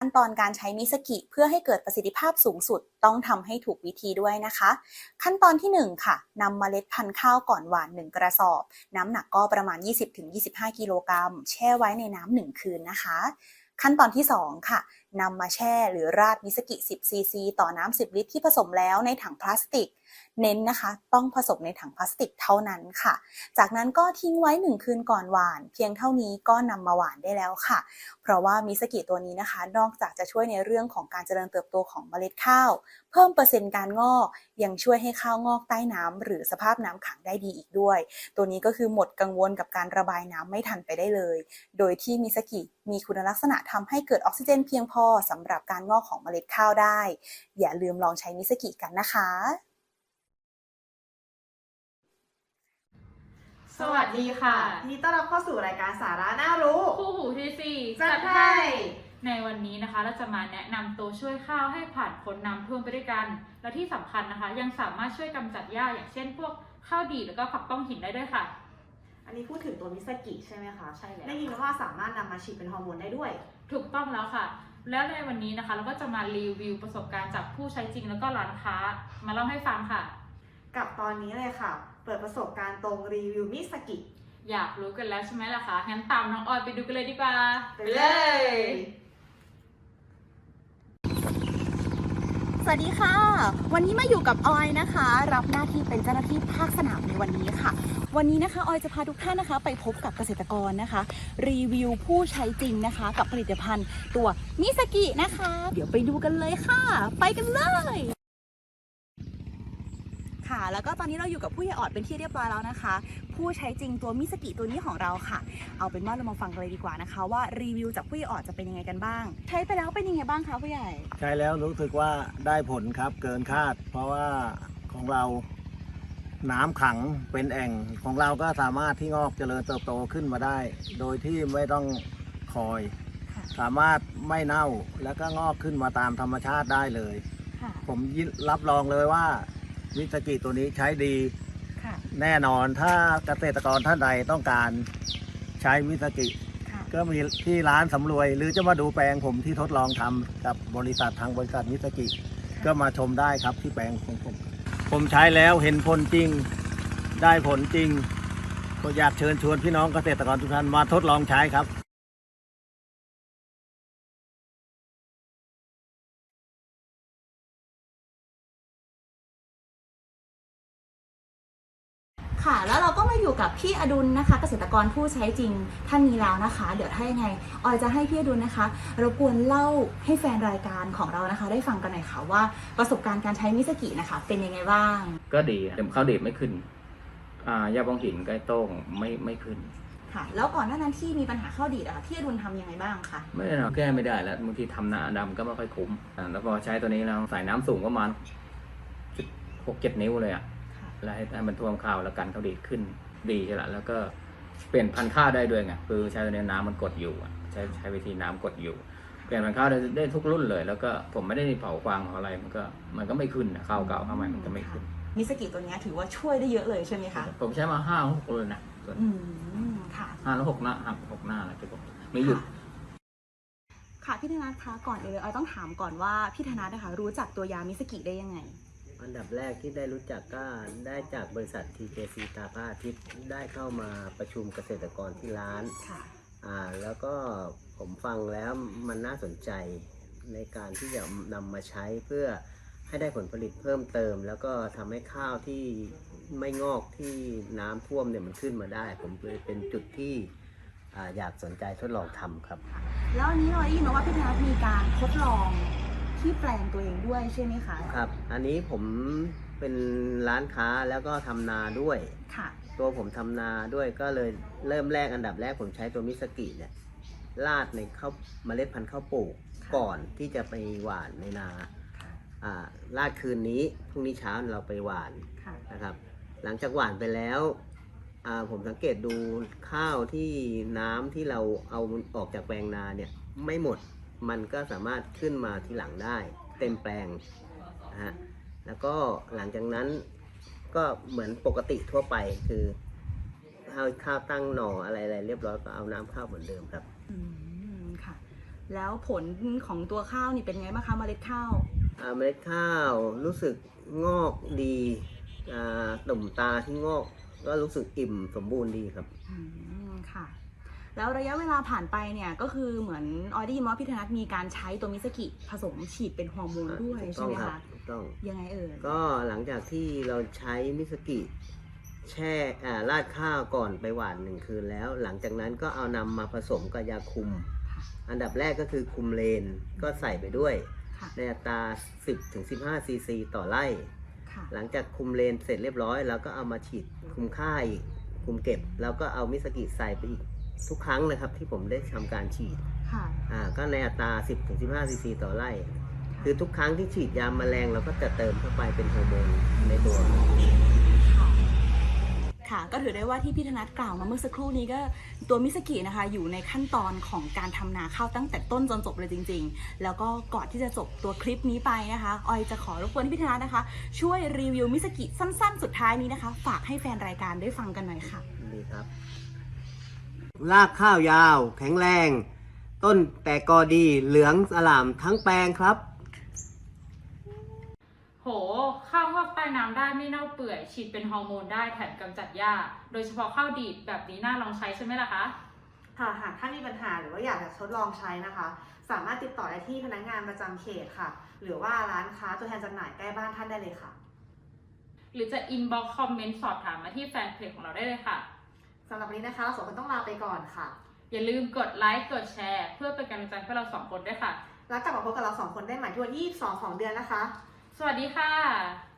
ขั้นตอนการใช้มิสกิเพื่อให้เกิดประสิทธิภาพสูงสุดต้องทำให้ถูกวิธีด้วยนะคะ ขั้นตอนที่ 1 ค่ะนำเมล็ดพันธุ์ข้าวก่อนหวาน 1 กระสอบ น้ำหนักก็ประมาณ 20-25 กิโลกรัมแช่ไว้ในน้ำหนึ่งคืนนะคะ ขั้นตอนที่ 2 ค่ะนำมาแช่หรือราดมิสกิ 10 ซีซี ต่อน้ำ 10 ลิตรที่ผสมแล้วในถังพลาสติก เน้นนะคะ ต้องผสมในถังพลาสติกเท่านั้นค่ะ จากนั้นก็ทิ้งไว้ 1 คืนก่อนหวาน เพียงเท่านี้ก็นำมาหวานได้แล้วค่ะ เพราะว่ามิสกิตัวนี้นะคะ นอกจากจะช่วยในเรื่องของการเจริญเติบโตของเมล็ดข้าว พิ่มเปอร์เซ็นต์การงอก ยังช่วยให้ข้าวงอกใต้น้ำหรือสภาพน้ำขังได้ดีอีกด้วย ตัวนี้ก็คือหมดกังวลกับการระบายน้ำไม่ทันไปได้เลย โดยที่มิสกิมีคุณลักษณะทำให้เกิดออกซิเจนเพียงพอสำหรับการงอกของเมล็ดข้าวได้ อย่าลืมลองใช้มิสกิกันนะคะสวัสดีค่ะยินดีต้อนรับเข้าสู่รายการสาระน่ารู้ คู่หูทีสี่จัดให้ ในวันนี้นะคะเราจะมาแนะนำตัวช่วยข้าวให้ผ่านพ้นน้ำท่วมไปด้วยกัน และที่สำคัญนะคะ ยังสามารถช่วยกำจัดหญ้าอย่างเช่น พวกข้าวดีดแล้วก็ผักต้องหินได้ด้วยค่ะ อันนี้พูดถึงตัวมิสกิใช่ไหมคะ ใช่แล้ว ได้ยินมาว่าสามารถนำมาฉีดเป็นฮอร์โมนได้ด้วย ถูกต้องแล้วค่ะ แล้วในวันนี้นะคะเราก็จะมารีวิวประสบการณ์จากผู้ใช้จริงแล้วก็ร้านค้า มาเล่าให้ฟังค่ะ กับตอนนี้เลยค่ะ เปิดประสบการณ์ตรงรีวิวมิสกิอยากรู้กันแล้วใช่ไหมล่ะคะ งั้นตามน้องออยไปดูกันเลยดีกว่า ไปเลย สวัสดีค่ะ วันนี้มาอยู่กับออยนะคะ รับหน้าที่เป็นเจ้าหน้าที่ภาคสนามในวันนี้ค่ะ วันนี้นะคะออยจะพาทุกท่านนะคะ ไปพบกับเกษตรกรนะคะ รีวิวผู้ใช้จริงนะคะ กับผลิตภัณฑ์ตัวมิสกินะคะ เดี๋ยวไปดูกันเลยค่ะ ไปกันเลย ค่ะ แล้วก็ตอนนี้เราอยู่กับผู้ใหญ่ออดเป็นที่เรียบร้อยแล้วนะคะ ผู้ใช้จริงตัวมิสกิตัวนี้ของเราค่ะ เอาเป็นว่าเรามาฟังกันเลยดีกว่านะคะ ว่ารีวิวจากผู้ใหญ่ออดจะเป็นยังไงกันบ้าง ใช้ไปแล้วเป็นยังไงบ้างคะผู้ใหญ่ ใช้แล้วรู้สึกว่าได้ผลครับเกินคาด เพราะว่าของเราน้ำขังเป็นแอ่งของเราก็สามารถที่งอกเจริญเติบโตขึ้นมาได้ โดยที่ไม่ต้องคอยค่ะสามารถไม่เน่าแล้วก็งอกขึ้นมาตามธรรมชาติได้เลยค่ะผมยินรับรองเลยว่า วิสกิตัวนี้ใช้ดีค่ะ แน่นอนถ้าเกษตรกรท่านใดต้องการใช้มิสกิ ค่ะ ก็มีที่ร้านสำรวย หรือจะมาดูแปลงผมที่ทดลองทำกับบริษัททางบริษัทมิสกิ ก็มาชมได้ครับที่แปลงของผม ผมใช้แล้วเห็นผลจริงได้ผลจริง ก็อยากเชิญชวนพี่น้องเกษตรกรทุกท่านมาทดลองใช้ครับ ค่ะ แล้วเราก็มาอยู่กับพี่อดุลนะคะ เกษตรกรผู้ใช้จริงท่านนี้แล้วนะคะ เดี๋ยวถ้ายังไงออยจะให้พี่อดุลนะคะรบกวนเล่าให้แฟนรายการของเรานะคะ ได้ฟังกันหน่อยค่ะว่าประสบการณ์การใช้มิสกินะคะ เป็นยังไงบ้าง ก็ดีเต็มข้าวเด็ดไม่ขึ้นอ่ายาบองหินใกล้โต้งไม่ไม่ขึ้นค่ะ แล้วก่อนหน้านั้นที่มีปัญหาข้าวดีดอะค่ะพี่อดุลทำยังไงบ้างคะไม่ได้หรอกแก้ไม่ได้แล้วบางทีทำหนาดำก็ไม่ค่อยคุ้มอ่าแล้วพอใช้ตัวนี้แล้วใส่น้ำสูงประมาณหกเจ็ดนิ้วเลยอะค่ะ แล้วให้ให้มันท่วมข้าวแล้วกันข้าวดีดขึ้นดีใช่ละแล้วก็เปลี่ยนพันธุ์ข้าวได้ด้วยไงคือใช้ตัวนี้น้ำมันกดอยู่อะใช้ใช้วิธีน้ำกดอยู่ เปลี่ยนพันธุ์ข้าวได้ได้ทุกรุ่นเลย แล้วก็ผมไม่ได้เผาควางเผาอะไรมันก็มันก็ไม่ขึ้นอะข้าวเก่าข้าวใหม่มันก็ไม่ขึ้น มิสกิตัวนี้ถือว่าช่วยได้เยอะเลยใช่ไหมคะ ผมใช้มาห้าหกรุ่นนะอืมค่ะ ห้าแล้วหกหน้าหักหกหน้าอะไรที่ผมไม่หยุด ค่ะพี่ธนัทคะก่อนอื่นเลยออยต้องถามก่อนว่าพี่ธนัทนะคะรู้จักตัวยามิสกิได้ยังไง อันดับแรกที่ได้รู้จักก็ได้จากบริษัท TJC ตาพระอาทิตย์ได้เข้ามาประชุมเกษตรกรที่ร้านค่ะ อ่าแล้วก็ผมฟังแล้วมันน่าสนใจในการที่จะนำมาใช้เพื่อให้ได้ผลผลิตเพิ่มเติม แล้วก็ทำให้ข้าวที่ไม่งอกที่น้ำท่วมเนี่ยมันขึ้นมาได้ ผมเลยเป็นจุดที่อ่าอยากสนใจทดลองทำครับ แล้วอันนี้เราได้ยินมาว่าพี่ธนัทมีการทดลอง ที่แปลงตัวเองด้วยใช่ไหมคะครับ อันนี้ผมเป็นร้านค้าแล้วก็ทำนาด้วย ค่ะ ตัวผมทำนาด้วยก็เลยเริ่มแรกอันดับแรกผมใช้ตัวมิสกิเนี่ยลาดในข้าวเมล็ดพันธุ์ข้าวปลูกค่ะก่อนที่จะไปหว่านในนาอ่าลาดคืนนี้พรุ่งนี้เช้าเราไปหว่านค่ะ นะครับ หลังจากหว่านไปแล้วอ่าผมสังเกตดูข้าวที่น้ำที่เราเอาออกจากแปลงนาเนี่ยไม่หมด มันก็สามารถขึ้นมาทีหลังได้เต็มแปลงนะฮะแล้วก็หลังจากนั้นก็เหมือนปกติทั่วไปคือเอาข้าวตั้งหน่ออะไรๆเรียบร้อยก็เอาน้ำข้าวเหมือนเดิมครับ อืมค่ะ แล้วผลของตัวข้าวนี่เป็นไงบ้างคะเมล็ดข้าวอ่าเมล็ดข้าวรู้สึกงอกดีอ่าตุ่มตาที่งอก ก็รู้สึกอิ่มสมบูรณ์ดีครับ อืมค่ะ แล้วระยะเวลาผ่านไปเนี่ยก็คือเหมือนออยได้ยินว่าพี่ธนัทมีการใช้ตัวมิสกิผสมฉีดเป็นฮอร์โมนด้วยถูกใช่ต้องไหมครับคะถูกต้องยังไงเอ่ยก็หลังจากที่เราใช้มิสกิแช่อ่าราดข้าวก่อนไปหวานหนึ่งคืนแล้ว หลังจากนั้นก็เอานำมาผสมกับยาคุมค่ะอันดับแรกก็คือคุมเลนก็ใส่ไปด้วยค่ะในอัตรา 10ถึง15ซีซีต่อไร่ค่ะหลังจากคุมเลนเสร็จเรียบร้อยเราก็เอามาฉีดคุมค่าอีกคุมเก็บ แล้วก็เอามิสกิใส่ไปอีก ทุกครั้งนะครับที่ผมได้ทำการฉีดค่ะอ่าก็ในอัตรา 10ถึง15ซีซีต่อไร่ คือทุกครั้งที่ฉีดยาแมลงเราก็จะเติมเข้าไปเป็นฮอร์โมนในตัวค่ะก็ถือได้ว่าที่พี่ธนัทกล่าวมาเมื่อสักครู่นี้ก็ตัวมิสกินะคะ อยู่ในขั้นตอนของการทำนาข้าวตั้งแต่ต้นจนจบเลยจริง ๆ แล้วก็ก่อนที่จะจบตัวคลิปนี้ไปนะคะออยจะขอรบกวนให้พี่ธนัทนะคะ ช่วยรีวิวมิสกิสั้น ๆ สุดท้ายนี้นะคะ ฝากให้แฟนรายการได้ฟังกันหน่อยค่ะดีครับ รากข้าวยาว แข็งแรง ต้นแตกกอดีเหลืองอลามทั้งแปลงครับ โห ข้าวงอกใต้น้ำได้ไม่เน่าเปื่อย ฉีดเป็นฮอร์โมนได้แถมกำจัดหญ้า โดยเฉพาะข้าวดีดแบบนี้น่าลองใช้ใช่ไหมล่ะคะ ค่ะหากท่านมีปัญหาหรือว่าอยากจะทดลองใช้นะคะ สามารถติดต่อได้ที่พนักงานประจำเขตค่ะ หรือว่าร้านค้าตัวแทนจำหน่ายใกล้บ้านท่านได้เลยค่ะ หรือจะอินบ็อกคอมเมนต์สอบถามมาที่แฟนเพจของเราได้เลยค่ะ สำหรับวันนี้นะคะเราสองคนต้องลาไปก่อนค่ะ อย่าลืมกดไลค์กดแชร์ เพื่อเป็นกำลังใจให้เราสองคนด้วยค่ะ แล้วกลับมาพบกับเราสองคนได้ใหม่ที่วันที่22ของเดือนนะคะ สวัสดีค่ะ